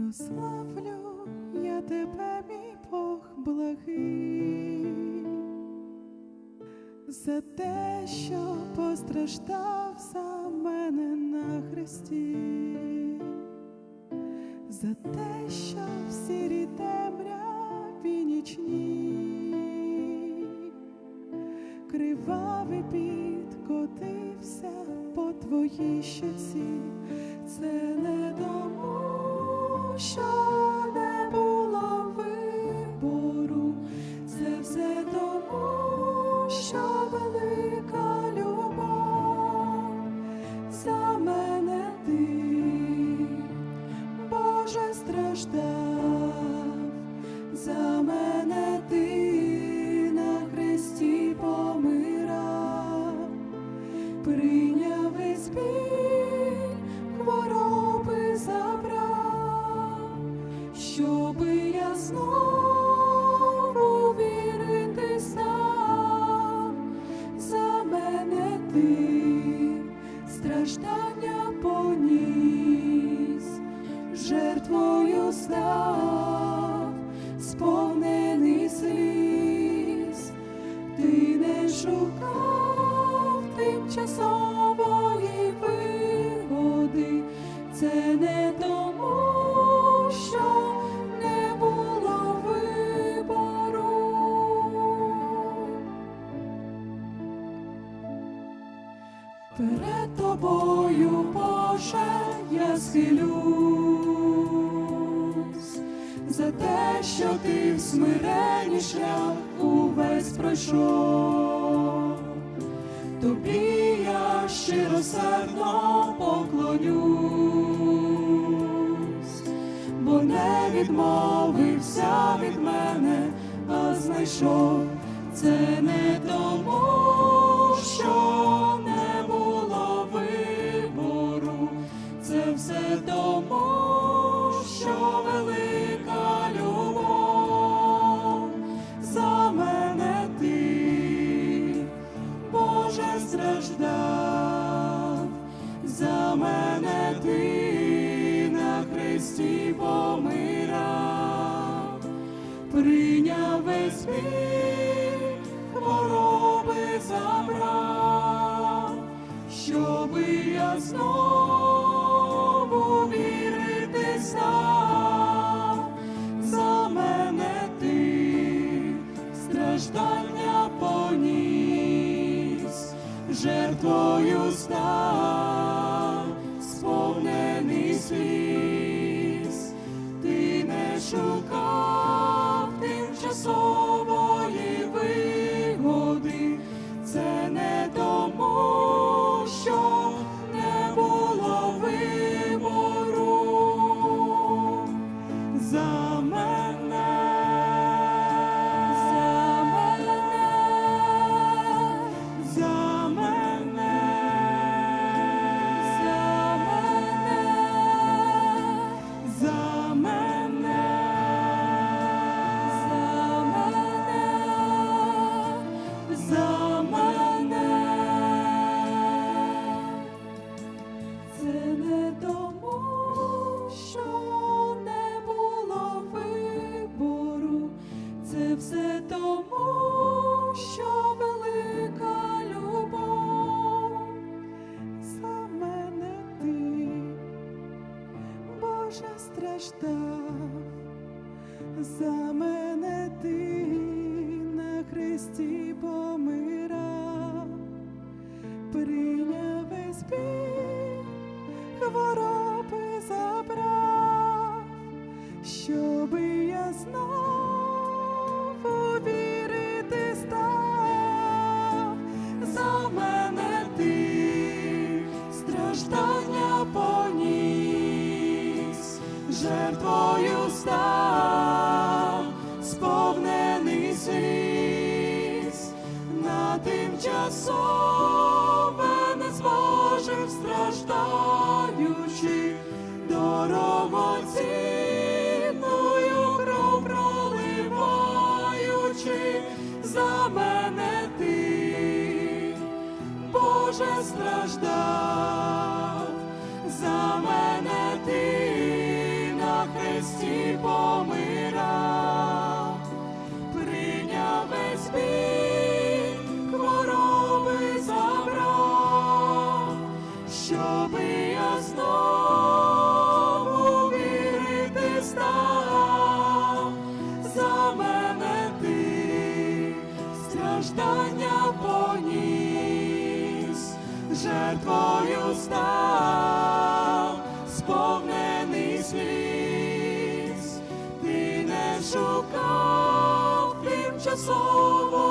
Прославлю я тебе, мій Бог благий, за те, що постраждав за мене на хресті, за те, що в сірій темряві нічній. Кривавий підкотився по твоїй щоці. Це не тому, що не було вибору, це все тому, що велика любов за мене ти, Боже, страждав, за мене ти на хресті помирав прийняв весь біль, страждання поніс, жертвою став, сповнений сліз. Ти не шукав тимчасової Перед тобою, Боже, я схилюсь за те, що ти в смиренні шлях увесь пройшов. Тобі я щиросердно поклонюсь, бо не відмовився від мене, а знайшов це не тому, прийняв весь біль, хвороби забрав, щоби я знову вірити став, за мене ти страждання поніс, жертвою став, сповнений сліз, ти не шукав тимчасової страждав, за мене ти на хресті помирав прийняв весь біль, хвороби забрав, щоби я знову жертвою став, сповнений сліз на тимчасове не зважив страждаючи, дорогоцінною кров проливаючи за мене ти, Боже страждав, за мене ти на хресті шукав тимчасової